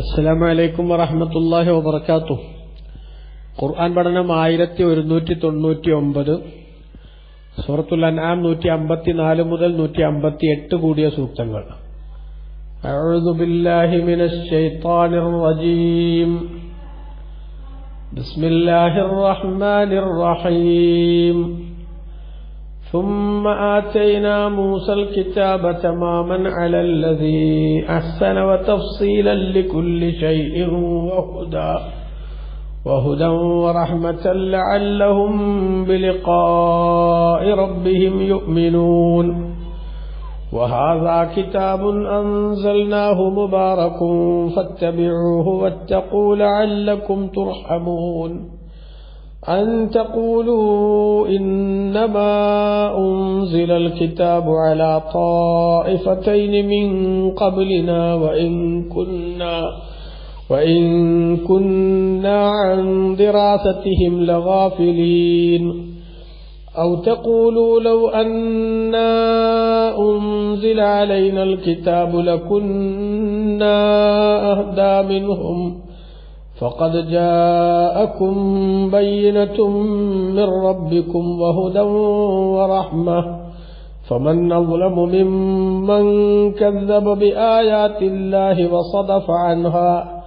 അസ്സലാമു അലൈക്കും വറഹമത്തല്ലാഹി വബർക്കാത്തു ഖുർആൻ പഠനം ആയിരത്തി ഒരുന്നൂറ്റി തൊണ്ണൂറ്റി ഒമ്പത് സൂറത്തുൽ അൻആം നൂറ്റി അമ്പത്തിനാല് മുതൽ നൂറ്റി അമ്പത്തി എട്ട് കൂടിയ സൂക്തങ്ങൾ أعوذ بالله من الشيطان الرجيم بسم الله الرحمن الرحيم ثم آتينا موسى الكتاب تماما على الذي أحسن وتفصيلا لكل شيء وهدى وهدى ورحمة لعلهم بلقاء ربهم يؤمنون. وهذا كتاب أنزلناه مبارك فاتبعوه واتقوا لعلكم ترحمون. أن تقولوا إنما أنزل الكتاب على طائفتين من قبلنا وإن كنا وإن كنا عن دراستهم لغافلين. أو تقولوا لو أنا أنزل علينا الكتاب لكنا أهدى منهم فقد جاءكم بينة من ربكم وهدى ورحمة. فمن أظلم ممن كذب بآيات الله وصدف عنها.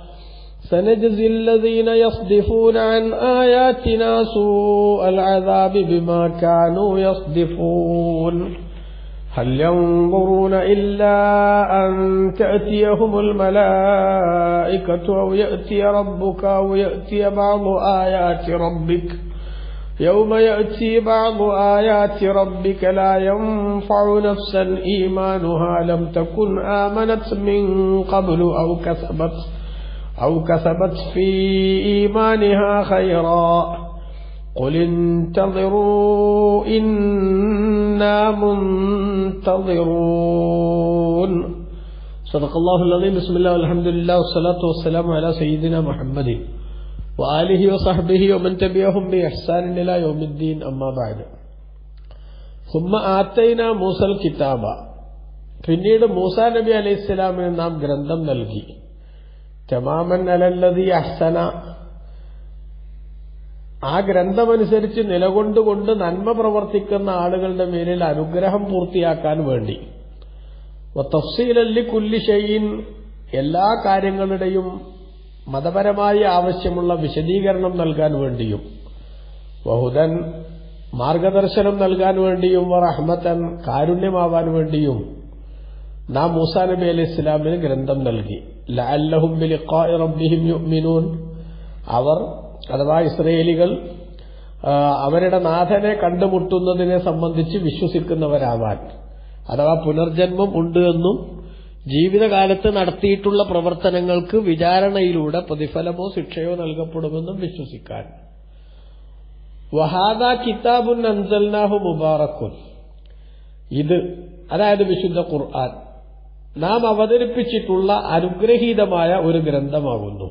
سنجزي الذين يصدفون عن آياتنا سوء العذاب بما كانوا يصدفون. هل ينظرون إلا أن تأتيهم الملائكة أو يأتي ربك أو يأتي بعض آيات ربك؟ يوم يأتي بعض آيات ربك لا ينفع نفسا إيمانها لم تكن آمنت من قبل أو كسبت أو كسبت في إيمانها خيرا. قل انتظروا إنا منتظرون صدق الله العظيم بسم الله والحمد لله والصلاة والسلام على سيدنا محمد وآله وصحبه ومن تبعهم بإحسان إلى يوم الدين أما بعد ثم آتينا موسى الكتاب പിന്നീട് മൂസ നബി അലൈഹി സ്വലാമിന് നാം ഗ്രന്ഥം നൽകി തമാമൻ അലല്ലതി അഹ്സന ആ ഗ്രന്ഥമനുസരിച്ച് നിലകൊണ്ടുകൊണ്ട് നന്മ പ്രവർത്തിക്കുന്ന ആളുകളുടെ മേലിൽ അനുഗ്രഹം പൂർത്തിയാക്കാൻ വേണ്ടി. തഫ്സീലല്ലി കുല്ലി ഷെയ്യിൻ എല്ലാ കാര്യങ്ങളുടെയും മതപരമായി ആവശ്യമുള്ള വിശദീകരണം നൽകാൻ വേണ്ടിയും വഹുദൻ മാർഗദർശനം നൽകാൻ വേണ്ടിയും റഹ്മത്തൻ കാരുണ്യമാവാൻ വേണ്ടിയും നാം മൂസാ നബി അലി ഇസ്ലാമിന് ഗ്രന്ഥം നൽകി. ലഅല്ലഹും അവർ അഥവാ ഇസ്രയേലികൾ അവരുടെ നാഥനെ കണ്ടുമുട്ടുന്നതിനെ സംബന്ധിച്ച് വിശ്വസിക്കുന്നവരാവാൻ. അഥവാ പുനർജന്മം ഉണ്ട് എന്നും ജീവിതകാലത്ത് നടത്തിയിട്ടുള്ള പ്രവർത്തനങ്ങൾക്ക് വിചാരണയിലൂടെ പ്രതിഫലമോ ശിക്ഷയോ നൽകപ്പെടുമെന്നും വിശ്വസിക്കാൻ. വഹാദ കിതാബുൻ അൻസൽനാഹു മുബാറക്കുൻ. ഇത് അതായത് വിശുദ്ധ ഖുർആൻ നാം അവതരിപ്പിച്ചിട്ടുള്ള അനുഗ്രഹീതമായ ഒരു ഗ്രന്ഥമാകുന്നു.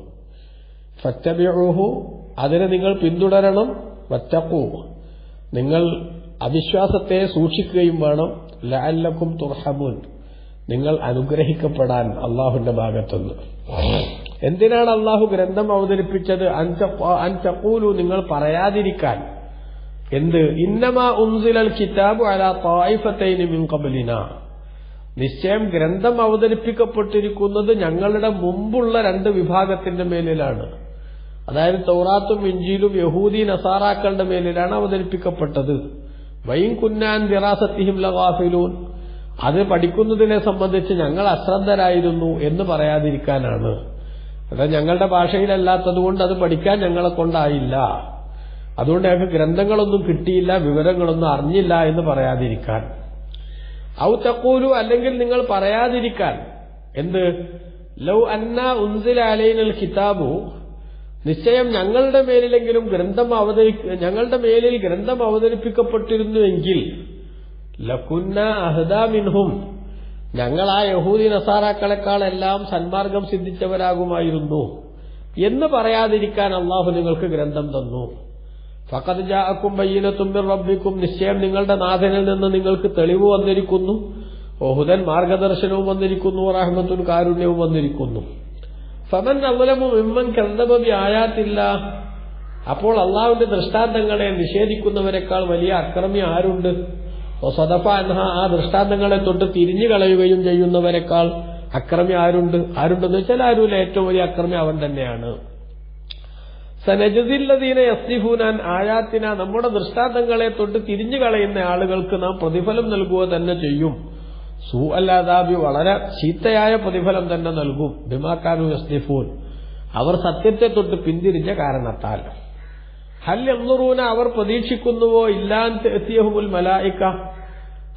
ഫറ്റബിഹു അതിനെ നിങ്ങൾ പിന്തുടരണം വറ്റക്കൂ നിങ്ങൾ അവിശ്വാസത്തെ സൂക്ഷിക്കുകയും വേണം. ലാലക്കും തുർഹമുൻ. നിങ്ങൾ അനുഗ്രഹിക്കപ്പെടാൻ അള്ളാഹുന്റെ ഭാഗത്തുനിന്ന്. എന്തിനാണ് അള്ളാഹു ഗ്രന്ഥം അവതരിപ്പിച്ചത്? അൻചക്കൂലു നിങ്ങൾ പറയാതിരിക്കാൻ. എന്ത്? ഇന്നമാ ഉൻസിലൽ കിതാബു അല തായിഫത്തൈനി മിൻ കബലിന നിശ്ചയം ഗ്രന്ഥം അവതരിപ്പിക്കപ്പെട്ടിരിക്കുന്നത് ഞങ്ങളുടെ മുമ്പുള്ള രണ്ട് വിഭാഗത്തിന്റെ മേലിലാണ്. അതായത് തൗറാത്തും ഇഞ്ചിയിലും യഹൂദി നസാറാക്കളുടെ മേലിലാണ് അവതരിപ്പിക്കപ്പെട്ടത്. വൈം കുന്നാൻ ദിറാസത്തിഹിം ലവാഫിലൂൻ അത് പഠിക്കുന്നതിനെ സംബന്ധിച്ച് ഞങ്ങൾ അശ്രദ്ധരായിരുന്നു എന്ന് പറയാതിരിക്കാനാണ്. അത് ഞങ്ങളുടെ ഭാഷയിലല്ലാത്തതുകൊണ്ട് അത് പഠിക്കാൻ ഞങ്ങളെ കൊണ്ടായില്ല. അതുകൊണ്ട് ഞങ്ങൾക്ക് ഗ്രന്ഥങ്ങളൊന്നും കിട്ടിയില്ല വിവരങ്ങളൊന്നും അറിഞ്ഞില്ല എന്ന് പറയാതിരിക്കാൻ. ഔ തക്കൂലു അല്ലെങ്കിൽ നിങ്ങൾ പറയാതിരിക്കാൻ. എന്ത്? ലൗ അന്ന ഉൻസില അലൈനൽ കിതാബു നിശ്ചയം ഞങ്ങളുടെ മേലിലെങ്കിലും ഗ്രന്ഥം അവതരി ഞങ്ങളുടെ മേലിൽ ഗ്രന്ഥം അവതരിപ്പിക്കപ്പെട്ടിരുന്നുവെങ്കിൽ ലക്കുന്ന അഹദാമിൻഹും ഞങ്ങൾ ആ യഹൂദി നസാറാക്കളെക്കാളെല്ലാം സന്മാർഗം സിദ്ധിച്ചവരാകുമായിരുന്നു എന്ന് പറയാതിരിക്കാൻ അള്ളാഹു നിങ്ങൾക്ക് ഗ്രന്ഥം തന്നു. ഫഖദ് ജാക്കും ബയ്യനത്തും മിർ റബ്ബിക്കും നിശ്ചയം നിങ്ങളുടെ നാഥനിൽ നിന്ന് നിങ്ങൾക്ക് തെളിവ് വന്നിരിക്കുന്നു. ഓഹുദൻ മാർഗദർശനവും വന്നിരിക്കുന്നു റഹ്മത്തുൻ കാരുണ്യവും വന്നിരിക്കുന്നു. ഫമൻ അവലമു മിമ്മൻ കന്തബി ആയാത്തില്ല അപ്പോൾ അള്ളാഹുവിന്റെ ദൃഷ്ടാന്തങ്ങളെ നിഷേധിക്കുന്നവരെക്കാൾ വലിയ അക്രമി ആരുണ്ട്? സദഫ എന്ന ആ ദൃഷ്ടാന്തങ്ങളെ തൊട്ട് തിരിഞ്ഞു കളയുകയും ചെയ്യുന്നവരെക്കാൾ അക്രമി ആരുണ്ട്? ആരുണ്ടെന്ന് വെച്ചാൽ ആരുമില്ല. ഏറ്റവും വലിയ അക്രമി അവൻ തന്നെയാണ്. സനജതില്ലതീനെ യസ്തിഫൂനാൻ ആയാത്തിന. നമ്മുടെ ദൃഷ്ടാന്തങ്ങളെ തൊട്ട് തിരിഞ്ഞു കളയുന്ന ആളുകൾക്ക് നാം പ്രതിഫലം നൽകുക തന്നെ ചെയ്യും. സൂ അല്ലാതാബി വളരെ ചീത്തയായ പ്രതിഫലം തന്നെ നൽകും. ബിമാക്കാനു യസ്തിഫൂൻ അവർ സത്യത്തെ തൊട്ട് പിന്തിരിഞ്ഞ കാരണത്താൽ. ഹൽ എന്നുറൂന അവർ പ്രതീക്ഷിക്കുന്നുവോ? ഇല്ലാൻ എത്തിയഹുമുൽ മലായിക്ക.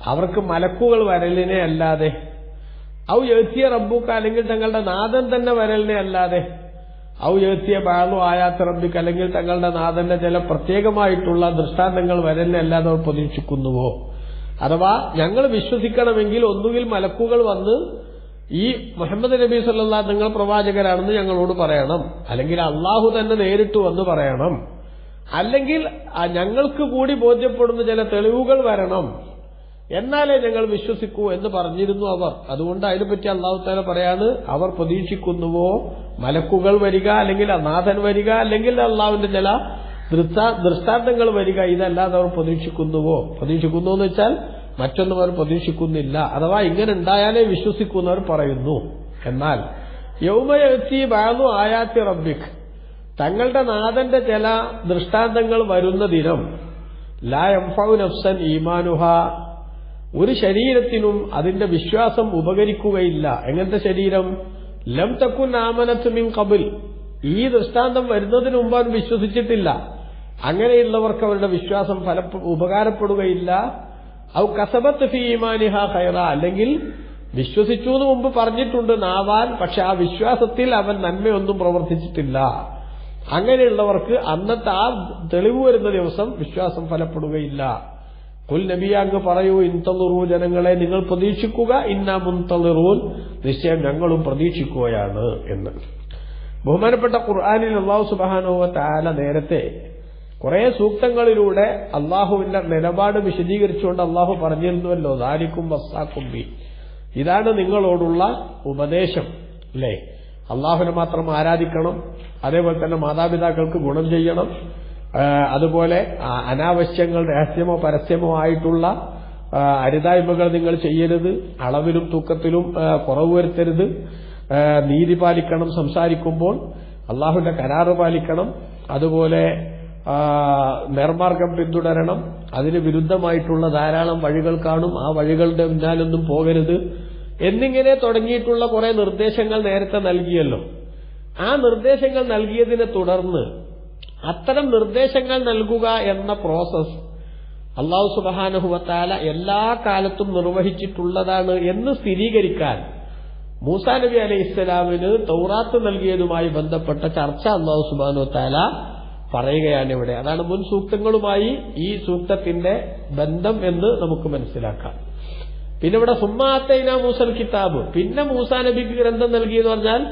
അവർക്ക് മലക്കുകൾ വരലിനെ അല്ലാതെ. ഔ എത്തിയ റബ്ബുക്ക അല്ലെങ്കിൽ തങ്ങളുടെ നാഥൻ തന്നെ വരലിനെ അല്ലാതെ. ഔ എത്തിയ ബാളു ആയാത്ത റബ്ബിക്ക് അല്ലെങ്കിൽ തങ്ങളുടെ നാഥന്റെ ചില പ്രത്യേകമായിട്ടുള്ള ദൃഷ്ടാന്തങ്ങൾ വരലിനെ അല്ലാതെ അവർ പ്രതീക്ഷിക്കുന്നുവോ? അഥവാ ഞങ്ങൾ വിശ്വസിക്കണമെങ്കിൽ ഒന്നുകിൽ മലക്കുകൾ വന്ന് ഈ മുഹമ്മദ് നബി സല്ലാ നിങ്ങൾ പ്രവാചകരാണെന്ന് ഞങ്ങളോട് പറയണം. അല്ലെങ്കിൽ അള്ളാഹു തന്നെ നേരിട്ട് വന്ന് പറയണം. അല്ലെങ്കിൽ ഞങ്ങൾക്ക് കൂടി ബോധ്യപ്പെടുന്ന ചില തെളിവുകൾ വരണം. എന്നാലേ ഞങ്ങൾ വിശ്വസിക്കൂ എന്ന് പറഞ്ഞിരുന്നു അവർ. അതുകൊണ്ട് അതിനെപ്പറ്റി അള്ളാഹു താല പറയാണ് അവർ പ്രതീക്ഷിക്കുന്നുവോ മലക്കുകൾ വരിക അല്ലെങ്കിൽ അനാഥൻ വരിക അല്ലെങ്കിൽ അള്ളാഹുവിന്റെ ചില ദൃഷ്ടാന്തങ്ങൾ വരിക ഇതല്ലാതെ അവർ പ്രതീക്ഷിക്കുന്നുവോ? പ്രതീക്ഷിക്കുന്നു എന്ന് വെച്ചാൽ മറ്റൊന്നും അവർ പ്രതീക്ഷിക്കുന്നില്ല. അഥവാ ഇങ്ങനെ ഉണ്ടായാലേ വിശ്വസിക്കുന്നവർ പറയുന്നു. എന്നാൽ യൗമയത്തി ബാനു ആയാത്തി റബ്ബിക്. തങ്ങളുടെ നാഥന്റെ ചില ദൃഷ്ടാന്തങ്ങൾ വരുന്ന ദിനം ലാ എംഫൌ നഫ്സൻ ഈമാനുഹ. ഒരു ശരീരത്തിനും അതിന്റെ വിശ്വാസം ഉപകരിക്കുകയില്ല. എങ്ങനത്തെ ശരീരം? ലം തക്കുൻ ആമനത്ത് മിൻ കബിൽ ഈ ദൃഷ്ടാന്തം വരുന്നതിന് മുമ്പ് അവൻ വിശ്വസിച്ചിട്ടില്ല. അങ്ങനെയുള്ളവർക്ക് അവരുടെ വിശ്വാസം ഫല ഉപകാരപ്പെടുകയില്ല. ഔ കസബത്ത് ഫി ഈമാനിഹ ഖൈറ. അല്ലെങ്കിൽ വിശ്വസിച്ചു എന്ന് മുമ്പ് പറഞ്ഞിട്ടുണ്ട് നാവാൻ പക്ഷെ ആ വിശ്വാസത്തിൽ അവൻ നന്മയൊന്നും പ്രവർത്തിച്ചിട്ടില്ല. അങ്ങനെയുള്ളവർക്ക് അന്നത്തെ ആ തെളിവ് വരുന്ന ദിവസം വിശ്വാസം ഫലപ്പെടുകയില്ല. കുൽ നബിയാങ്ക് പറയൂ ഇൻതളുറൂ ജനങ്ങളെ നിങ്ങൾ പ്രതീക്ഷിക്കുക. ഇന്ന മുൻതളിറൂൻ നിശ്ചയം ഞങ്ങളും പ്രതീക്ഷിക്കുകയാണ് എന്ന്. ബഹുമാനപ്പെട്ട ഖുർആാനിൽ അള്ളാഹു സുബാനുവ താല നേരത്തെ കുറെ സൂക്തങ്ങളിലൂടെ അള്ളാഹുവിന്റെ നിലപാട് വിശദീകരിച്ചുകൊണ്ട് അള്ളാഹു പറഞ്ഞിരുന്നുവല്ലോ ദാരിക്കും വസ്താക്കും ബി. ഇതാണ് നിങ്ങളോടുള്ള ഉപദേശം അല്ലേ? അള്ളാഹുവിനെ മാത്രം ആരാധിക്കണം അതേപോലെ തന്നെ മാതാപിതാക്കൾക്ക് ഗുണം ചെയ്യണം അതുപോലെ അനാവശ്യങ്ങൾ രഹസ്യമോ പരസ്യമോ ആയിട്ടുള്ള അരിതായ്മകൾ നിങ്ങൾ ചെയ്യരുത് അളവിലും തൂക്കത്തിലും കുറവ് വരുത്തരുത്. നീതി പാലിക്കണം സംസാരിക്കുമ്പോൾ അള്ളാഹുവിന്റെ കരാറ് പാലിക്കണം അതുപോലെ നേർമാർഗം പിന്തുടരണം അതിന് വിരുദ്ധമായിട്ടുള്ള ധാരാളം വഴികൾ കാണും ആ വഴികളുടെ പിന്നാലൊന്നും പോകരുത് എന്നിങ്ങനെ തുടങ്ങിയിട്ടുള്ള കുറെ നിർദ്ദേശങ്ങൾ നേരത്തെ നൽകിയല്ലോ. ആ നിർദ്ദേശങ്ങൾ നൽകിയതിനെ തുടർന്ന് അത്തരം നിർദ്ദേശങ്ങൾ നൽകുക എന്ന പ്രോസസ് അള്ളാഹു സുബാനുഹുവത്താല എല്ലാ കാലത്തും നിർവഹിച്ചിട്ടുള്ളതാണ് എന്ന് സ്ഥിരീകരിക്കാൻ മൂസാ നബി അലൈഹി ഇസ്ലാമിന് തൗറാത്ത് നൽകിയതുമായി ബന്ധപ്പെട്ട ചർച്ച അള്ളാഹു സുബാനു താല പറയുകയാണ് ഇവിടെ. അതാണ് മുൻ സൂക്തങ്ങളുമായി ഈ സൂക്തത്തിന്റെ ബന്ധം എന്ന് നമുക്ക് മനസ്സിലാക്കാം. പിന്നെ ഇവിടെ സുമ്മാത്തൈന മൂസൽ കിതാബ്. പിന്നെ മൂസാ നബിക്ക് ഗ്രന്ഥം നൽകിയെന്ന് പറഞ്ഞാൽ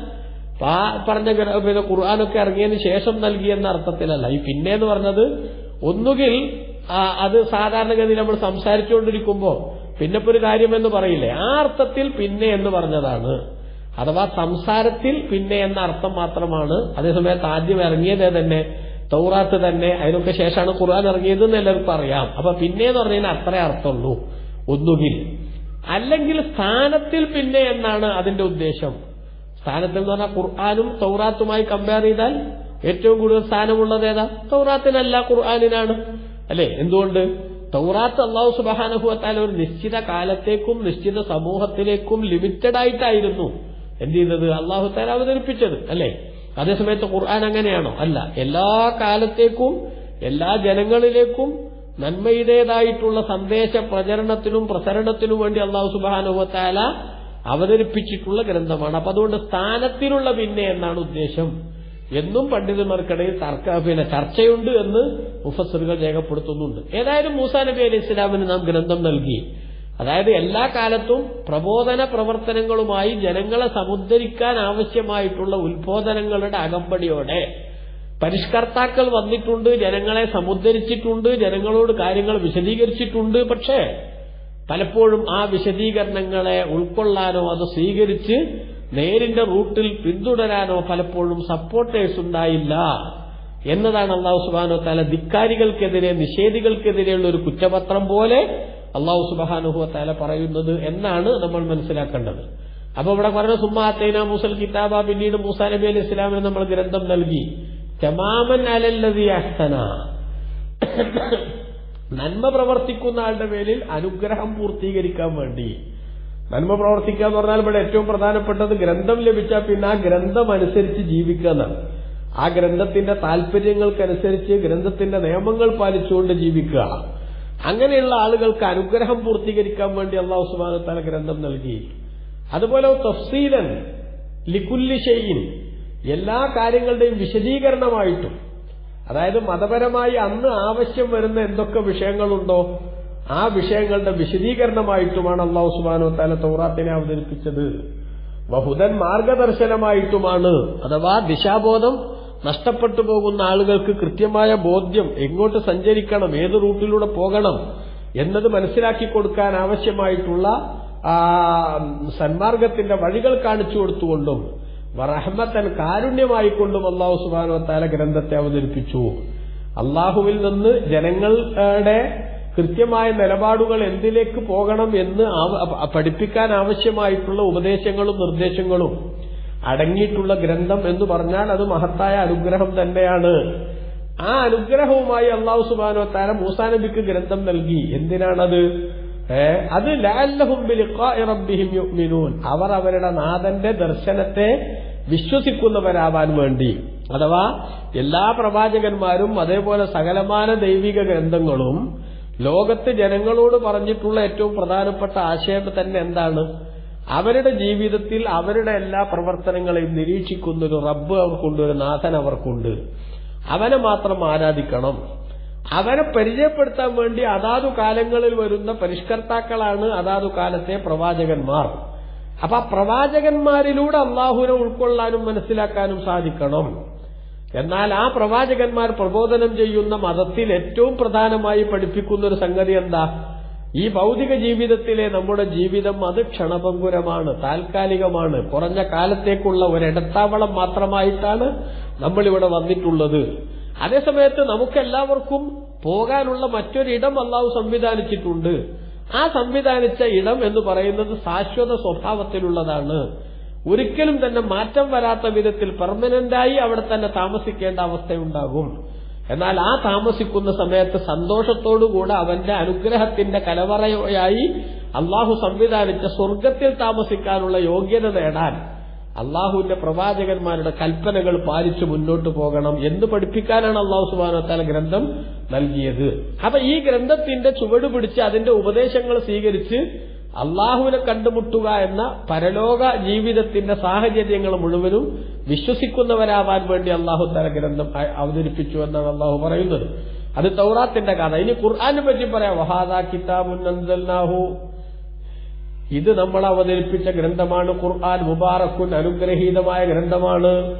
ആ പറഞ്ഞ പിന്നെ ഖുർആാനൊക്കെ ഇറങ്ങിയതിന് ശേഷം നൽകി എന്ന അർത്ഥത്തിലല്ല. ഈ പിന്നെ എന്ന് പറഞ്ഞത് ഒന്നുകിൽ അത് സാധാരണഗതി നമ്മൾ സംസാരിച്ചുകൊണ്ടിരിക്കുമ്പോൾ പിന്നെ ഒരു കാര്യമെന്ന് പറയില്ലേ? ആ അർത്ഥത്തിൽ പിന്നെ എന്ന് പറഞ്ഞതാണ്. അഥവാ സംസാരത്തിൽ പിന്നെ എന്ന അർത്ഥം മാത്രമാണ്. അതേസമയത്ത് ആദ്യം ഇറങ്ങിയത് തന്നെ തൗറാത്ത് തന്നെ അതിനൊക്കെ ശേഷമാണ് ഖുർആൻ ഇറങ്ങിയത് എന്ന് എല്ലാവർക്കും അറിയാം. അപ്പൊ പിന്നെ എന്ന് പറഞ്ഞാൽ അത്രേ അർത്ഥമുള്ളൂ. ഒന്നുകിൽ. അല്ലെങ്കിൽ സ്ഥാനത്തിൽ പിന്നെ എന്നാണ് അതിന്റെ ഉദ്ദേശം. സ്ഥാനത്തിൽ എന്ന് പറഞ്ഞാൽ ഖുർആാനും തൗറാത്തുമായി കമ്പയർ ചെയ്താൽ ഏറ്റവും കൂടുതൽ സ്ഥാനമുള്ളത് ഏതാ? തൗറാത്തിനല്ല ഖുർആാനിനാണ്. അല്ലെ? എന്തുകൊണ്ട്? തൗറാത്ത് അള്ളാഹു സുബാനുഭവത്താൽ ഒരു നിശ്ചിത കാലത്തേക്കും നിശ്ചിത സമൂഹത്തിലേക്കും ലിമിറ്റഡ് ആയിട്ടായിരുന്നു എന്ത് ചെയ്തത്? അള്ളാഹു താല അവതരിപ്പിച്ചത് അല്ലെ? അതേസമയത്ത് ഖുർആൻ അങ്ങനെയാണോ? അല്ല. എല്ലാ കാലത്തേക്കും എല്ലാ ജനങ്ങളിലേക്കും നന്മയുടേതായിട്ടുള്ള സന്ദേശ പ്രചരണത്തിനും പ്രസരണത്തിനും വേണ്ടി അള്ളാഹു സുബാനുഭവത്താല അവതരിപ്പിച്ചിട്ടുള്ള ഗ്രന്ഥമാണ്. അപ്പൊ അതുകൊണ്ട് സ്ഥാനത്തിലുള്ള പിന്നെ എന്നാണ് ഉദ്ദേശം? എന്നും പണ്ഡിതന്മാർക്കിടയിൽ തർക്ക പിന്നെ ചർച്ചയുണ്ട് എന്ന് മുഫസറുകൾ രേഖപ്പെടുത്തുന്നുണ്ട്. ഏതായാലും മൂസാ നബി അലൈഹി ഇസ്ലാമിന് നാം ഗ്രന്ഥം നൽകി. അതായത് എല്ലാ കാലത്തും പ്രബോധന പ്രവർത്തനങ്ങളുമായി ജനങ്ങളെ സമുദ്ധരിക്കാൻ ആവശ്യമായിട്ടുള്ള ഉത്ബോധനങ്ങളുടെ അകമ്പടിയോടെ പരിഷ്കർത്താക്കൾ വന്നിട്ടുണ്ട് ജനങ്ങളെ സമുദ്ധരിച്ചിട്ടുണ്ട് ജനങ്ങളോട് കാര്യങ്ങൾ വിശദീകരിച്ചിട്ടുണ്ട്. പക്ഷേ പലപ്പോഴും ആ വിശദീകരണങ്ങളെ ഉൾക്കൊള്ളാനോ അത് സ്വീകരിച്ച് നേരിന്റെ റൂട്ടിൽ പിന്തുടരാനോ പലപ്പോഴും സപ്പോർട്ടേഴ്സ് ഉണ്ടായില്ല എന്നതാണ് അള്ളാഹു സുബാനോ താല ധിക്കാരികൾക്കെതിരെ നിഷേധികൾക്കെതിരെയുള്ള ഒരു കുറ്റപത്രം പോലെ അള്ളാഹു സുബാനുഹു താല പറയുന്നത് എന്നാണ് നമ്മൾ മനസ്സിലാക്കേണ്ടത്. അപ്പൊ ഇവിടെ പറഞ്ഞ സുമ്മാത്തൈന മൂസൽ കിതാബ പിന്നീട് മൂസാ നബി അലി ഇസ്ലാമിന് നമ്മൾ ഗ്രന്ഥം നൽകി. തമാമൻ അലല്ലതി അഹ്സന. നന്മ പ്രവർത്തിക്കുന്ന ആളുടെ മേലിൽ അനുഗ്രഹം പൂർത്തീകരിക്കാൻ വേണ്ടി. നന്മ പ്രവർത്തിക്കുക എന്ന് പറഞ്ഞാൽ ഇവിടെ ഏറ്റവും പ്രധാനപ്പെട്ടത് ഗ്രന്ഥം ലഭിച്ചാൽ പിന്നെ ആ ഗ്രന്ഥം അനുസരിച്ച് ജീവിക്കുക എന്നാണ്. ആ ഗ്രന്ഥത്തിന്റെ താല്പര്യങ്ങൾക്കനുസരിച്ച് ഗ്രന്ഥത്തിന്റെ നിയമങ്ങൾ പാലിച്ചുകൊണ്ട് ജീവിക്കുക. അങ്ങനെയുള്ള ആളുകൾക്ക് അനുഗ്രഹം പൂർത്തീകരിക്കാൻ വേണ്ടി അള്ളാഹു സുബാനത്താല ഗ്രന്ഥം നൽകി. അതുപോലെ തഫ്സീലൻ ലിക്കുല്ലി എല്ലാ കാര്യങ്ങളുടെയും വിശദീകരണമായിട്ടും. അതായത് മതപരമായി അന്ന് ആവശ്യം വരുന്ന എന്തൊക്കെ വിഷയങ്ങളുണ്ടോ ആ വിഷയങ്ങളുടെ വിശദീകരണമായിട്ടുമാണ് അള്ളാഹു സുബാനോ താല തൗറാത്തിനെ അവതരിപ്പിച്ചത്. വഹുദൻ മാർഗദർശനമായിട്ടുമാണ് അഥവാ ദിശാബോധം നഷ്ടപ്പെട്ടു പോകുന്ന ആളുകൾക്ക് കൃത്യമായ ബോധ്യം എങ്ങോട്ട് സഞ്ചരിക്കണം ഏത് റൂട്ടിലൂടെ പോകണം എന്നത് മനസ്സിലാക്കി കൊടുക്കാൻ ആവശ്യമായിട്ടുള്ള ആ സന്മാർഗത്തിന്റെ വഴികൾ കാണിച്ചു കൊടുത്തുകൊണ്ടും റഹ്മത്തൻ കാരുണ്യമായിക്കൊണ്ടും അള്ളാഹു സുബാനോ താല ഗ്രന്ഥത്തെ അവതരിപ്പിച്ചു. അള്ളാഹുവിൽ നിന്ന് ജനങ്ങളുടെ കൃത്യമായ നിലപാടുകൾ എന്തിലേക്ക് പോകണം എന്ന് പഠിപ്പിക്കാൻ ആവശ്യമായിട്ടുള്ള ഉപദേശങ്ങളും നിർദ്ദേശങ്ങളും അടങ്ങിയിട്ടുള്ള ഗ്രന്ഥം എന്ന് പറഞ്ഞാൽ അത് മഹത്തായ അനുഗ്രഹം തന്നെയാണ്. ആ അനുഗ്രഹവുമായി അള്ളാഹു സുബാനോ താര മൂസാനബിക്ക് ഗ്രന്ഥം നൽകി. എന്തിനാണത്? അത് അവർ അവരുടെ നാഥന്റെ ദർശനത്തെ വിശ്വസിക്കുന്നവരാവാൻ വേണ്ടി. അഥവാ എല്ലാ പ്രവാചകന്മാരും അതേപോലെ സകലമാന ദൈവിക ഗ്രന്ഥങ്ങളും ലോകത്ത് ജനങ്ങളോട് പറഞ്ഞിട്ടുള്ള ഏറ്റവും പ്രധാനപ്പെട്ട ആശയം തന്നെ എന്താണ്? അവരുടെ ജീവിതത്തിൽ അവരുടെ എല്ലാ പ്രവർത്തനങ്ങളെയും നിരീക്ഷിക്കുന്ന ഒരു റബ്ബ് അവർക്കുണ്ട് ഒരു നാഥൻ അവർക്കുണ്ട്. അവനെ മാത്രം ആരാധിക്കണം. അവനെ പരിചയപ്പെടുത്താൻ വേണ്ടി അതാതു കാലങ്ങളിൽ വരുന്ന പരിഷ്കർത്താക്കളാണ് അതാതു കാലത്തെ പ്രവാചകന്മാർ. അപ്പൊ ആ പ്രവാചകന്മാരിലൂടെ അള്ളാഹുവിനെ ഉൾക്കൊള്ളാനും മനസ്സിലാക്കാനും സാധിക്കണം. എന്നാൽ ആ പ്രവാചകന്മാർ പ്രബോധനം ചെയ്യുന്ന മതത്തിൽ ഏറ്റവും പ്രധാനമായി പഠിപ്പിക്കുന്ന ഒരു സംഗതി എന്താ? ഈ ഭൗതിക ജീവിതത്തിലെ നമ്മുടെ ജീവിതം അത് ക്ഷണഭങ്കുരമാണ് താൽക്കാലികമാണ്. കുറഞ്ഞ കാലത്തേക്കുള്ള ഒരിടത്താവളം മാത്രമായിട്ടാണ് നമ്മളിവിടെ വന്നിട്ടുള്ളത്. അതേസമയത്ത് നമുക്കെല്ലാവർക്കും പോകാനുള്ള മറ്റൊരിടം അള്ളാഹു സംവിധാനിച്ചിട്ടുണ്ട്. ആ സംവിധാനിച്ച ഇടം എന്ന് പറയുന്നത് ശാശ്വത സ്വഭാവത്തിലുള്ളതാണ്. ഒരിക്കലും തന്നെ മാറ്റം വരാത്ത വിധത്തിൽ പെർമനന്റായി അവിടെ തന്നെ താമസിക്കേണ്ട അവസ്ഥയുണ്ടാകും. എന്നാൽ ആ താമസിക്കുന്ന സമയത്ത് സന്തോഷത്തോടുകൂടെ അവന്റെ അനുഗ്രഹത്തിന്റെ കലവറയായി അള്ളാഹു സംവിധാനിച്ച സ്വർഗത്തിൽ താമസിക്കാനുള്ള യോഗ്യത നേടാൻ അള്ളാഹുവിന്റെ പ്രവാചകന്മാരുടെ കൽപ്പനകൾ പാലിച്ചു മുന്നോട്ട് പോകണം എന്ന് പഠിപ്പിക്കാനാണ് അള്ളാഹു സുബാനത്താല ഗ്രന്ഥം നൽകിയത്. അപ്പൊ ഈ ഗ്രന്ഥത്തിന്റെ ചുവട് പിടിച്ച് അതിന്റെ ഉപദേശങ്ങൾ സ്വീകരിച്ച് അള്ളാഹുവിനെ കണ്ടുമുട്ടുക എന്ന പരലോക ജീവിതത്തിന്റെ സാഹചര്യങ്ങൾ മുഴുവനും വിശ്വസിക്കുന്നവരാവാൻ വേണ്ടി അള്ളാഹു തല ഗ്രന്ഥം അവതരിപ്പിച്ചു എന്നാണ് അള്ളാഹു പറയുന്നത്. അത് തൗറാത്തിന്റെ കഥ. ഇനി ഖുർആാനെ പറ്റി പറയാം. വഹാദ കിതാബുൻ ഇത് നമ്മൾ അവതരിപ്പിച്ച ഗ്രന്ഥമാണ് ഖുർആൻ. മുബാറക്കുൻ അനുഗ്രഹീതമായ ഗ്രന്ഥമാണ്.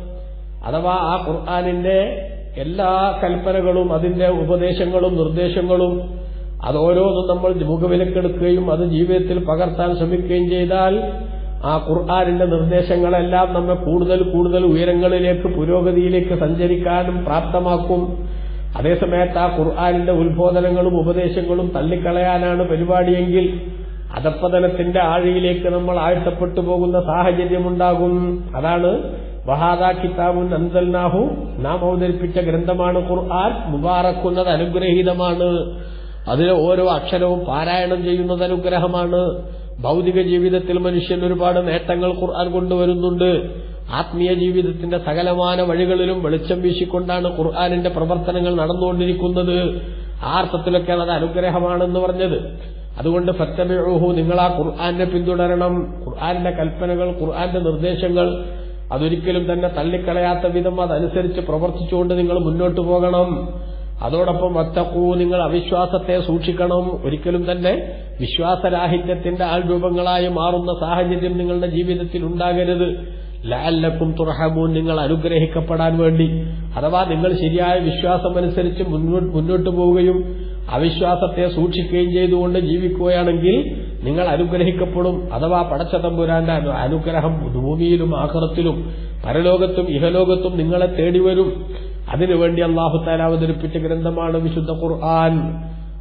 അഥവാ ആ ഖുർആാനിന്റെ എല്ലാ കൽപ്പനകളും അതിന്റെ ഉപദേശങ്ങളും നിർദ്ദേശങ്ങളും അത് ഓരോന്നും നമ്മൾ മുഖവിലക്കെടുക്കുകയും അത് ജീവിതത്തിൽ പകർത്താൻ ശ്രമിക്കുകയും ചെയ്താൽ ആ ഖുർആാനിന്റെ നിർദ്ദേശങ്ങളെല്ലാം നമ്മെ കൂടുതൽ കൂടുതൽ ഉയരങ്ങളിലേക്ക് പുരോഗതിയിലേക്ക് സഞ്ചരിക്കാനും പ്രാപ്തമാക്കും. അതേസമയത്ത് ആ ഖുർആാനിന്റെ ഉത്ബോധനങ്ങളും ഉപദേശങ്ങളും തള്ളിക്കളയാനാണ് പരിപാടിയെങ്കിൽ അധപ്പതനത്തിന്റെ ആഴിയിലേക്ക് നമ്മൾ ആഴ്ത്തപ്പെട്ടു പോകുന്ന സാഹചര്യമുണ്ടാകും. അതാണ് വഹാദ കിതാബുൻ അന്തൽനാഹു നാം അവതരിപ്പിച്ച ഗ്രന്ഥമാണ് ഖുർആൻ. മുബാറക്കുന്നത് അനുഗ്രഹീതമാണ്. അതിലെ ഓരോ അക്ഷരവും പാരായണം ചെയ്യുന്നത് അനുഗ്രഹമാണ്. ഭൗതിക ജീവിതത്തിൽ മനുഷ്യൻ ഒരുപാട് നേട്ടങ്ങൾ ഖുർആൻ കൊണ്ടുവരുന്നുണ്ട്. ആത്മീയ ജീവിതത്തിന്റെ സകലമാന വഴികളിലും വെളിച്ചം വീശിക്കൊണ്ടാണ് ഖുർആാനിന്റെ പ്രവർത്തനങ്ങൾ നടന്നുകൊണ്ടിരിക്കുന്നത്. ആ അർത്ഥത്തിലൊക്കെയാണ് അത് അനുഗ്രഹമാണെന്ന് പറഞ്ഞത്. അതുകൊണ്ട് ഫത്തമിഴുഹു നിങ്ങൾ ആ ഖുർആാനെ പിന്തുടരണം. ഖുർആാന്റെ കൽപ്പനകൾ ഖുർആാന്റെ നിർദ്ദേശങ്ങൾ അതൊരിക്കലും തന്നെ തള്ളിക്കളയാത്ത വിധം അതനുസരിച്ച് പ്രവർത്തിച്ചുകൊണ്ട് നിങ്ങൾ മുന്നോട്ടു പോകണം. അതോടൊപ്പം വത്തക്കൂ നിങ്ങൾ അവിശ്വാസത്തെ സൂക്ഷിക്കണം. ഒരിക്കലും തന്നെ വിശ്വാസരാഹിത്യത്തിന്റെ ആൾരൂപങ്ങളായി മാറുന്ന സാഹചര്യം നിങ്ങളുടെ ജീവിതത്തിൽ ഉണ്ടാകരുത്. ലാലക്കും തുറഹമൂൻ നിങ്ങൾ അനുഗ്രഹിക്കപ്പെടാൻ വേണ്ടി. അഥവാ നിങ്ങൾ ശരിയായ വിശ്വാസമനുസരിച്ച് മുന്നോട്ട് പോവുകയും അവിശ്വാസത്തെ സൂക്ഷിക്കുകയും ചെയ്തുകൊണ്ട് ജീവിക്കുകയാണെങ്കിൽ നിങ്ങൾ അനുഗ്രഹിക്കപ്പെടും. അഥവാ പടച്ച തമ്പുരാന്റെ അനു- അനുഗ്രഹം ഭൂമിയിലും ആഹ്റത്തിലും പരലോകത്തും ഇഹലോകത്തും നിങ്ങളെ തേടി വരും അതിനുവേണ്ടി അള്ളാഹു താല അവതരിപ്പിച്ച ഗ്രന്ഥമാണ് വിശുദ്ധ ഖുർആൻ.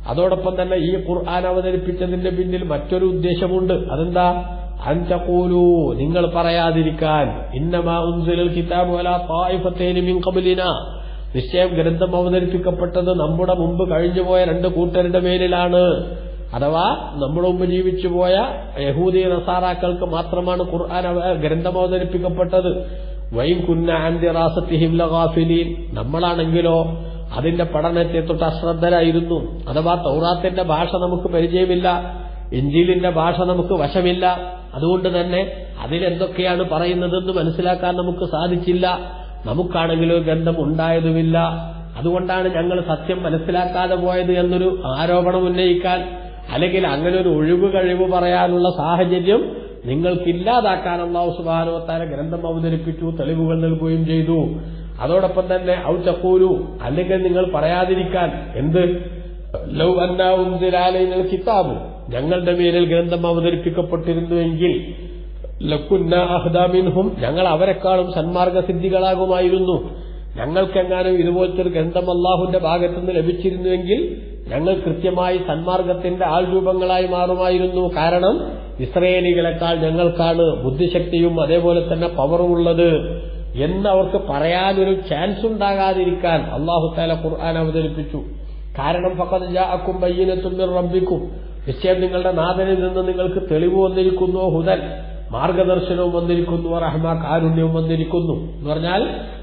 അതോടൊപ്പം തന്നെ ഈ ഖുർആൻ അവതരിപ്പിച്ചതിന്റെ പിന്നിൽ മറ്റൊരു ഉദ്ദേശമുണ്ട്. അതെന്താ? അൻതഖൂലു നിങ്ങൾ പറയാതിരിക്കാൻ. ഇന്നമാ ഉൻസിലൽ കിതാബു അലാ ത്വായിഫത്തൈനി മിൻ ഖബ്ലിനാ. നിശ്ചയം ഗ്രന്ഥം അവതരിപ്പിക്കപ്പെട്ടത് നമ്മുടെ മുമ്പ് കഴിഞ്ഞുപോയ രണ്ട് കൂട്ടരുടെ മേലിലാണ്. അഥവാ നമ്മുടെ മുമ്പ് ജീവിച്ചുപോയ യഹൂദി നസാറാക്കൾക്ക് മാത്രമാണ് ഖുർആൻ ഗ്രന്ഥം അവതരിപ്പിക്കപ്പെട്ടത്. ആന്തിറാസത്തിഹിം നമ്മളാണെങ്കിലോ അതിന്റെ പഠനത്തെ തൊട്ട് അശ്രദ്ധരായിരുന്നു. അഥവാ തൗറാത്തിന്റെ ഭാഷ നമുക്ക് പരിചയമില്ല എഞ്ചിലിന്റെ ഭാഷ നമുക്ക് വശമില്ല. അതുകൊണ്ട് തന്നെ അതിലെന്തൊക്കെയാണ് പറയുന്നതെന്ന് മനസ്സിലാക്കാൻ നമുക്ക് സാധിച്ചില്ല. നമുക്കാണെങ്കിലോ ഗന്ധം ഉണ്ടായതുമില്ല. അതുകൊണ്ടാണ് ഞങ്ങൾ സത്യം മനസ്സിലാക്കാതെ പോയത് എന്നൊരു ആരോപണം ഉന്നയിക്കാൻ അല്ലെങ്കിൽ അങ്ങനെ ഒരു ഒഴിവ് കഴിവ് പറയാനുള്ള സാഹചര്യം നിങ്ങൾക്കില്ലാതാക്കാൻ അള്ളാഹു സുബാനുവത്താര ഗ്രന്ഥം അവതരിപ്പിച്ചു തെളിവുകൾ നൽകുകയും ചെയ്തു. അതോടൊപ്പം തന്നെ ഔ അല്ലെങ്കിൽ നിങ്ങൾ പറയാതിരിക്കാൻ എന്ത്? ലൗ അന്നാവും കിതാബ്. ഞങ്ങളുടെ മേലിൽ ഗ്രന്ഥം അവതരിപ്പിക്കപ്പെട്ടിരുന്നുവെങ്കിൽ ലക്കുന്ന അഹ്ദാമിൻഹും ഞങ്ങൾ അവരെക്കാളും സന്മാർഗസിദ്ധികളാകുമായിരുന്നു. ഞങ്ങൾക്കെങ്ങാനും ഇതുപോലത്തെ ഒരു ഗ്രന്ഥം അള്ളാഹുന്റെ ഭാഗത്തുനിന്ന് ലഭിച്ചിരുന്നുവെങ്കിൽ ഞങ്ങൾ കൃത്യമായി സന്മാർഗത്തിന്റെ ആൾരൂപങ്ങളായി മാറുമായിരുന്നു. കാരണം ഇസ്രയേലികളെക്കാൾ ഞങ്ങൾക്കാണ് ബുദ്ധിശക്തിയും അതേപോലെ തന്നെ പവറും ഉള്ളത് എന്ന് അവർക്ക് പറയാനൊരു ചാൻസ് ഉണ്ടാകാതിരിക്കാൻ അള്ളാഹു താല ഖുർആൻ അവതരിപ്പിച്ചു. കാരണം ഫക്കത് ജാഅക്കും ബയ്യനത്തും മിർ റബ്ബിക്കും. നിശ്ചയം നിങ്ങളുടെ നാഥനിൽ നിന്ന് നിങ്ങൾക്ക് തെളിവ് വന്നിരിക്കുന്നു ഹുദൻ. മാർഗദർശനവും വന്നിരിക്കുന്നു റഹ്മ കാരുണ്യവും വന്നിരിക്കുന്നു. എന്ന് പറഞ്ഞാൽ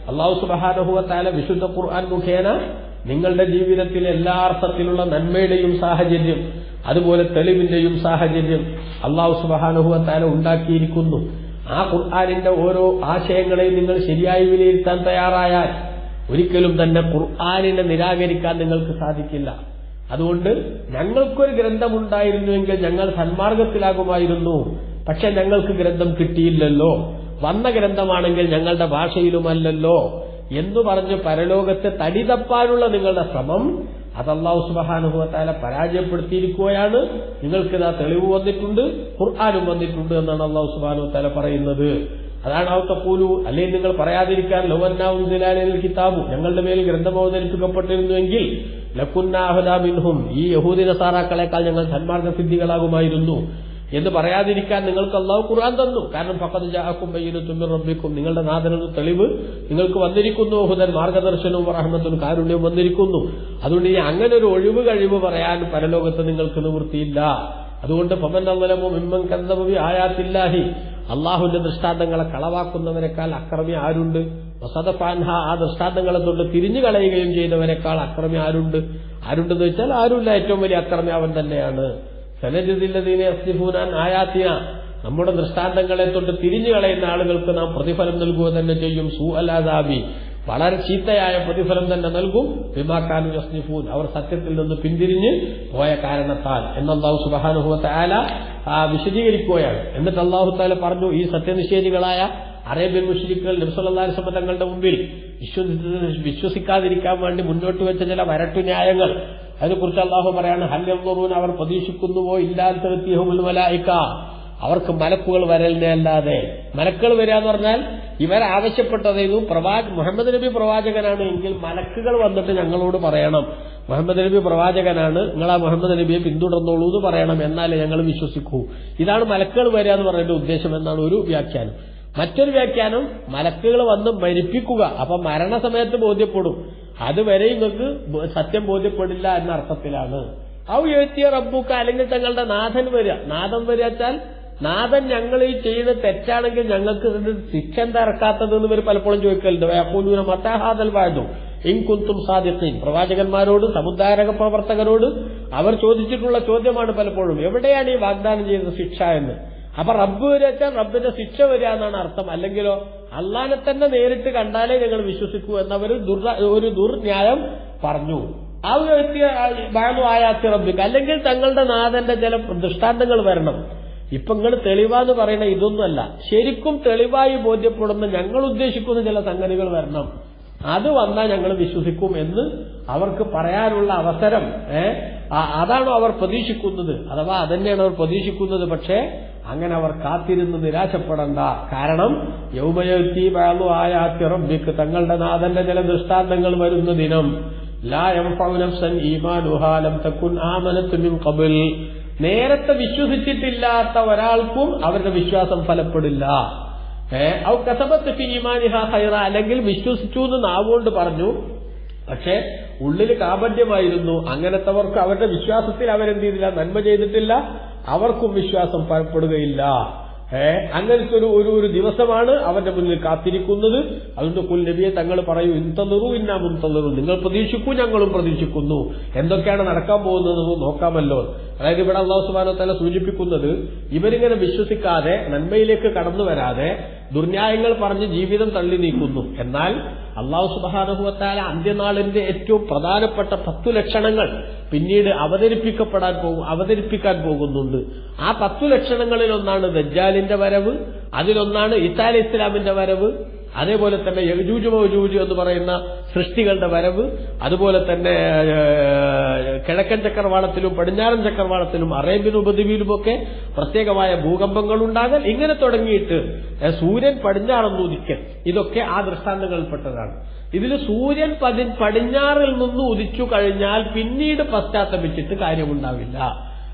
അള്ളാഹു സുബാനഹുവത്താല വിശുദ്ധ ഖുർആൻ മുഖേന നിങ്ങളുടെ ജീവിതത്തിൽ എല്ലാ അർത്ഥത്തിലുള്ള നന്മയുടെയും സാഹചര്യം അതുപോലെ തെളിവിന്റെയും സാഹചര്യം അള്ളാഹു സുബഹാനഹുവത്താല ഉണ്ടാക്കിയിരിക്കുന്നു. ആ ഖുർആാനിന്റെ ഓരോ ആശയങ്ങളെയും നിങ്ങൾ ശരിയായി വിലയിരുത്താൻ തയ്യാറായാൽ ഒരിക്കലും തന്നെ ഖുർആാനിനെ നിരാകരിക്കാൻ നിങ്ങൾക്ക് സാധിക്കില്ല. അതുകൊണ്ട് ഞങ്ങൾക്കൊരു ഗ്രന്ഥമുണ്ടായിരുന്നുവെങ്കിൽ ഞങ്ങൾ സന്മാർഗത്തിലാകുമായിരുന്നു. പക്ഷെ ഞങ്ങൾക്ക് ഗ്രന്ഥം കിട്ടിയില്ലല്ലോ. വന്ന ഗ്രന്ഥമാണെങ്കിൽ ഞങ്ങളുടെ ഭാഷയിലുമല്ലല്ലോ. എന്ന് പറഞ്ഞ് പരലോകത്തെ തടി തപ്പാനുള്ള നിങ്ങളുടെ ശ്രമം അത് അള്ളാഹു സുബഹാനുഭവത്താല പരാജയപ്പെടുത്തിയിരിക്കുകയാണ്. ആ തെളിവ് വന്നിട്ടുണ്ട് ഖുർആാനും വന്നിട്ടുണ്ട് എന്നാണ് അള്ളാഹു സുബാനുഭവത്താല പറയുന്നത്. അതാണ് അവത്തെ പോലു അല്ലെങ്കിൽ നിങ്ങൾ പറയാതിരിക്കാൻ ലവന്നാവുന്തിലാലിൽ കിതാബു ഞങ്ങളുടെ മേൽ ഗ്രന്ഥം അവതരിപ്പിക്കപ്പെട്ടിരുന്നുവെങ്കിൽ ലക്കുന്നാഹുദാമിൻഹും ഈ യഹൂദിന സാറാക്കളെക്കാൾ ഞങ്ങൾ സന്മാർഗ സിദ്ധികളാകുമായിരുന്നു എന്ന് പറയാതിരിക്കാൻ നിങ്ങൾക്ക് അള്ളാഹു ഖുർആൻ തന്നു. കാരണം ഫക്കത് ജാഹക്കും ബയ്യനും റബ്ബിക്കും. നിങ്ങളുടെ നാഥനൊരു തെളിവ് നിങ്ങൾക്ക് വന്നിരിക്കുന്നു. ഹുദൻ മാർഗദർശനവും റഹ്മത്തും കാരുണ്യവും വന്നിരിക്കുന്നു. അതുകൊണ്ട് ഇനി അങ്ങനെ ഒരു ഒഴിവ് കഴിവ് പറയാൻ പരലോകത്ത് നിങ്ങൾക്ക് നിവൃത്തിയില്ല. അതുകൊണ്ട് പമൻ അവലമോ മിമ്മൻ കന്തമവി ആയാത്തില്ലാഹി. അള്ളാഹുവിന്റെ ദൃഷ്ടാന്തങ്ങളെ കളവാക്കുന്നവരെക്കാൾ അക്രമി ആരുണ്ട്? വസതഫാൻഹ ആ ദൃഷ്ടാന്തങ്ങളെ തൊണ്ട് തിരിഞ്ഞു കളയുകയും ചെയ്തവരെക്കാൾ അക്രമി ആരുണ്ട്? ആരുണ്ടെന്ന് വെച്ചാൽ ആരുമില്ല. ഏറ്റവും വലിയ അക്രമി അവൻ തന്നെയാണ്. സനജിദില്ലതീനെ അസ്തിഫൂനാൻ ആയാത്തിന. നമ്മുടെ ദൃഷ്ടാന്തങ്ങളെ തൊട്ട് തിരിഞ്ഞു കളയുന്ന ആളുകൾക്ക് നാം പ്രതിഫലം നൽകുക തന്നെ ചെയ്യും. സു അലാദാബി വളരെ ചീത്തയായ പ്രതിഫലം തന്നെ നൽകും. വിമാക്കാനു യസ്നിഫൂൻ അവർ സത്യത്തിൽ നിന്ന് പിന്തിരിഞ്ഞ് പോയ കാരണത്താൽ. എന്ന് അള്ളാഹു സുബാനുഭവത്തെ ആല വിശദീകരിക്കുകയാണ്. എന്നിട്ട് അള്ളാഹു താല പറഞ്ഞു ഈ സത്യനിഷേധികളായ അറേബ്യൻ മുഷ്രിക്കുകൾ നിർസലാസ്മ തങ്ങളുടെ മുമ്പിൽ വിശ്വസിക്കാതിരിക്കാൻ വേണ്ടി മുന്നോട്ട് വെച്ച ചില വരട്ടു ന്യായങ്ങൾ അതിനെക്കുറിച്ച് അള്ളാഹു പറയാണ് ഹല്യം അവർ പ്രതീക്ഷിക്കുന്നുവോ? ഇല്ലാത്തവത്തിയഹുൽ മലായിക്ക അവർക്ക് മലക്കുകൾ വരലിനെ അല്ലാതെ. മലക്കുകൾ വരിക എന്ന് പറഞ്ഞാൽ ഇവർ ആവശ്യപ്പെട്ടതായിരുന്നു പ്രവാച മുഹമ്മദ് നബി പ്രവാചകനാണ് എങ്കിൽ മലക്കുകൾ വന്നിട്ട് ഞങ്ങളോട് പറയണം. മുഹമ്മദ് നബി പ്രവാചകനാണ് നിങ്ങൾ ആ മുഹമ്മദ് നബിയെ പിന്തുടർന്നോളൂ എന്ന് പറയണം. എന്നാലേ ഞങ്ങൾ വിശ്വസിക്കൂ. ഇതാണ് മലക്കുകൾ വരിക എന്ന് പറയുന്ന ഉദ്ദേശം എന്നാണ് ഒരു വ്യാഖ്യാനം. മറ്റൊരു വ്യാഖ്യാനം മലക്കുകൾ വന്ന് മരിപ്പിക്കുക. അപ്പൊ മരണസമയത്ത് ബോധ്യപ്പെടും. അതുവരെ നിങ്ങൾക്ക് സത്യം ബോധ്യപ്പെടില്ല എന്ന അർത്ഥത്തിലാണ്. ഔ എഴുത്തിയ റബ്ബുക്ക അല്ലെങ്കിൽ തങ്ങളുടെ നാഥൻ വരിക. നാഥൻ വരിക വെച്ചാൽ നാഥൻ ഞങ്ങൾ ഈ ചെയ്ത് തെറ്റാണെങ്കിൽ ഞങ്ങൾക്ക് ഇതിന് ശിക്ഷ എന്താ ഇറക്കാത്തത് എന്ന് ഇവർ പലപ്പോഴും ചോദിക്കലുണ്ട്. ഇൻകുന്തും സാധിക്കും പ്രവാചകന്മാരോട് സമുദായക പ്രവർത്തകരോട് അവർ ചോദിച്ചിട്ടുള്ള ചോദ്യമാണ് പലപ്പോഴും. എവിടെയാണ് ഈ വാഗ്ദാനം ചെയ്തത് ശിക്ഷ എന്ന്? അപ്പൊ റബ്ബ് വരിക വെച്ചാൽ റബ്ബിന്റെ ശിക്ഷ വരിക എന്നാണ് അർത്ഥം. അല്ലെങ്കിലോ അള്ളാനെ തന്നെ നേരിട്ട് കണ്ടാലേ ഞങ്ങൾ വിശ്വസിക്കൂ എന്നവർ ഒരു ദുർന്യായം പറഞ്ഞു. ആ വ്യക്തി ബാനു ആയാത്തി റബ്ബിക്ക് അല്ലെങ്കിൽ തങ്ങളുടെ നാഥന്റെ ചില ദൃഷ്ടാന്തങ്ങൾ വരണം. ഇപ്പൊ നിങ്ങൾ തെളിവാന്ന് പറയുന്ന ഇതൊന്നുമല്ല. ശരിക്കും തെളിവായി ബോധ്യപ്പെടുന്ന ഞങ്ങൾ ഉദ്ദേശിക്കുന്ന ചില സംഗതികൾ വരണം. അത് വന്നാൽ ഞങ്ങൾ വിശ്വസിക്കും എന്ന് അവർക്ക് പറയാനുള്ള അവസരം ഏഹ് അതാണോ അവർ പ്രതീക്ഷിക്കുന്നത്. അഥവാ അതന്നെയാണ് അവർ പ്രതീക്ഷിക്കുന്നത്. പക്ഷേ അങ്ങനെ അവർ കാത്തിരുന്ന് നിരാശപ്പെടണ്ട. കാരണം യൗമയത്തി ബാലു ആയാത്തി തങ്ങളുടെ നാഥന്റെ ചില ദൃഷ്ടാന്തങ്ങൾ വരുന്ന ദിനം. നേരത്തെ വിശ്വസിച്ചിട്ടില്ലാത്ത ഒരാൾക്കും അവരുടെ വിശ്വാസം ഫലപ്പെടില്ല. ഔ കസബത്ത് അല്ലെങ്കിൽ വിശ്വസിച്ചു എന്ന് നാവുകൊണ്ട് പറഞ്ഞു. പക്ഷേ ഉള്ളിൽ കാപഡ്യമായിരുന്നു അങ്ങനത്തെവർക്ക് അവരുടെ വിശ്വാസത്തിൽ അവരെന്ത് ചെയ്തില്ല? നന്മ ചെയ്തിട്ടില്ല. അവർക്കും വിശ്വാസം പരപ്പെടുകയില്ല. ഏ അങ്ങനത്തെ ഒരു ഒരു ഒരു ദിവസമാണ് അവന്റെ മുന്നിൽ കാത്തിരിക്കുന്നത്. അതുകൊണ്ട് കുൽ നബിയെ തങ്ങൾ പറയൂ ഇന്തന്നിറു ഇന്നാ മുന്തന്നിറു നിങ്ങൾ പ്രതീക്ഷിക്കൂ ഞങ്ങളും പ്രതീക്ഷിക്കുന്നു. എന്തൊക്കെയാണ് നടക്കാൻ പോകുന്നത് നോക്കാമല്ലോ. അതായത് ഇവിടെ അള്ളാഹു സുബാനോ തല സൂചിപ്പിക്കുന്നത് ഇവരിങ്ങനെ വിശ്വസിക്കാതെ നന്മയിലേക്ക് കടന്നു വരാതെ ദുർന്യായങ്ങൾ പറഞ്ഞ് ജീവിതം തള്ളി നീക്കുന്നു. എന്നാൽ അള്ളാഹു സുബാനുഭവത്താല അന്ത്യനാളിന്റെ ഏറ്റവും പ്രധാനപ്പെട്ട പത്തു ലക്ഷണങ്ങൾ പിന്നീട് അവതരിപ്പിക്കപ്പെടാൻ പോകും അവതരിപ്പിക്കാൻ പോകുന്നുണ്ട്. ആ പത്തു ലക്ഷണങ്ങളിൽ ഒന്നാണ് വരവ് അതിലൊന്നാണ് ഇത്താലി ഇസ്ലാമിന്റെ വരവ് അതേപോലെ തന്നെ യജൂജ് മൗജൂജ് എന്ന് പറയുന്ന സൃഷ്ടികളുടെ വരവ് അതുപോലെ തന്നെ കിഴക്കൻ ചക്രവാളത്തിലും പടിഞ്ഞാറൻ ചക്രവാളത്തിലും അറേബ്യൻ ഉപദ്വീപിലുമൊക്കെ പ്രത്യേകമായ ഭൂകമ്പങ്ങൾ ഉണ്ടാകൽ ഇങ്ങനെ തുടങ്ങിയിട്ട് സൂര്യൻ പടിഞ്ഞാറെന്ന് ഉദിക്കൽ. ഇതൊക്കെ ആ ദൃഷ്ടാന്തങ്ങളിൽപ്പെട്ടതാണ്. ഇതിൽ സൂര്യൻ പതി പടിഞ്ഞാറിൽ നിന്ന് ഉദിച്ചു കഴിഞ്ഞാൽ പിന്നീട് പശ്ചാത്തപിച്ചിട്ട് കാര്യമുണ്ടാവില്ല.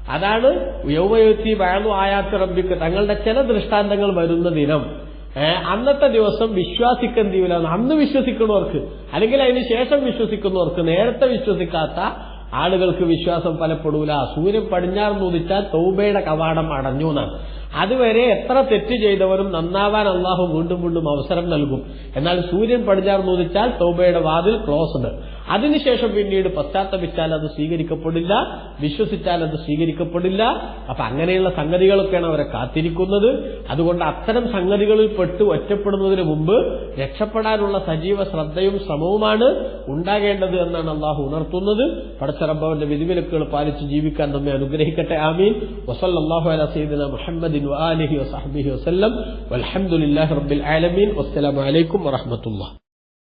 അതാണ് യൗവയുത്തി വയലു ആയാത്ത റബ്ബിക്ക് തങ്ങളുടെ ചില ദൃഷ്ടാന്തങ്ങൾ വരുന്ന ദിനം. അന്നത്തെ ദിവസം വിശ്വാസിക്കെന്തിയില്ല അന്ന് വിശ്വസിക്കുന്നവർക്ക് അല്ലെങ്കിൽ അതിന് ശേഷം വിശ്വസിക്കുന്നവർക്ക് നേരത്തെ വിശ്വസിക്കാത്ത ആളുകൾക്ക് വിശ്വാസം ഫലപ്പെടൂല. സൂര്യൻ പടിഞ്ഞാറ് ഉദിച്ചാൽ തൗബയുടെ കവാടം അടഞ്ഞു എന്നാണ്. അതുവരെ എത്ര തെറ്റ് ചെയ്തവരും നന്നാവാൻ അള്ളാഹു വീണ്ടും വീണ്ടും അവസരം നൽകും. എന്നാൽ സൂര്യൻ പടിഞ്ഞാറ് ഉദിച്ചാൽ തൗബയുടെ വാതിൽ ക്ലോസ്ഡ് അതിനുശേഷം പിന്നീട് പശ്ചാത്തപിച്ചാൽ അത് സ്വീകരിക്കപ്പെടില്ല വിശ്വസിച്ചാൽ അത് സ്വീകരിക്കപ്പെടില്ല. അപ്പൊ അങ്ങനെയുള്ള സംഗതികളൊക്കെയാണ് അവരെ കാത്തിരിക്കുന്നത്. അതുകൊണ്ട് അത്തരം സംഗതികളിൽ പെട്ട് ഒറ്റപ്പെടുന്നതിന് മുമ്പ് രക്ഷപ്പെടാനുള്ള സജീവ ശ്രദ്ധയും ശ്രമവുമാണ് ഉണ്ടാകേണ്ടത് എന്നാണ് അള്ളാഹു ഉണർത്തുന്നത്. പടച്ചറബാവിന്റെ വിധിവിലക്കുകൾ പാലിച്ച് ജീവിക്കാൻ നമ്മെ അനുഗ്രഹിക്കട്ടെ. ആമീൻ. വസല്ലാഹു അല സീദന മുഹമ്മദിൻ വഅലിഹി വസഹബിഹി വസല്ലം. ആലമീൻ. വസ്സലാമലൈക്കും അലൈക്കും വറഹ്മത്തുള്ളാഹി.